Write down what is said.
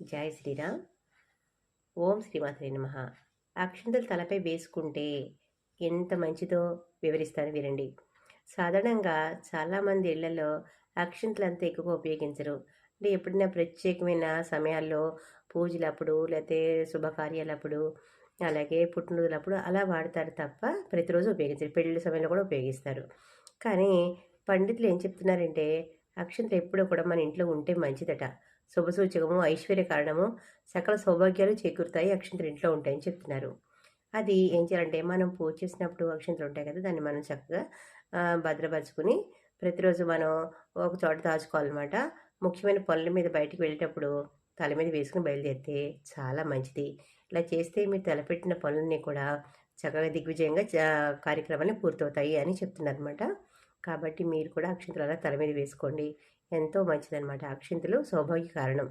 జై శ్రీరామ్. ఓం శ్రీమాత్రే నమ. అక్షంతలు తలపై వేసుకుంటే ఎంత మంచిదో వివరిస్తాను వినండి. సాధారణంగా చాలామంది ఇళ్ళలో అక్షంతలు అంత ఎక్కువగా ఉపయోగించరు. అంటే ఎప్పుడైనా ప్రత్యేకమైన సమయాల్లో పూజలప్పుడు లేకపోతే శుభకార్యాలప్పుడు అలాగే పుట్టినరోజులప్పుడు అలా వాడతారు తప్ప ప్రతిరోజు ఉపయోగించరు. పెళ్ళిళ్ళ సమయంలో కూడా ఉపయోగిస్తారు. కానీ పండితులు ఏం చెప్తున్నారంటే అక్షంతలు ఎప్పుడూ కూడా మన ఇంట్లో ఉంటే మంచిదట. శుభసూచకము ఐశ్వర్య కారణము సకల సౌభాగ్యాలు చేకూరుతాయి అక్షంతలు ఇంట్లో ఉంటాయని చెప్తున్నారు. అది ఏం చేయాలంటే మనం పూజ చేసినప్పుడు అక్షంతలు ఉంటాయి కదా దాన్ని మనం చక్కగా భద్రపరచుకుని భద్రపరుచుకుని ప్రతిరోజు మనం ఒక చోట దాచుకోవాలన్నమాట. ముఖ్యమైన పనుల మీద బయటికి వెళ్ళేటప్పుడు తల మీద వేసుకుని బయలుదేరితే చాలా మంచిది. ఇలా చేస్తే మీరు తలపెట్టిన పనులన్నీ కూడా చక్కగా దిగ్విజయంగా చ- కార్యక్రమాలు పూర్తవుతాయి అని చెప్తున్నారన్నమాట. కాబట్టి మీరు కూడా అక్షింతలు అలా తల మీద వేసుకోండి. ఎంతో మంచిదన్నమాట అక్షింతలు సౌభాగ్య కారణం.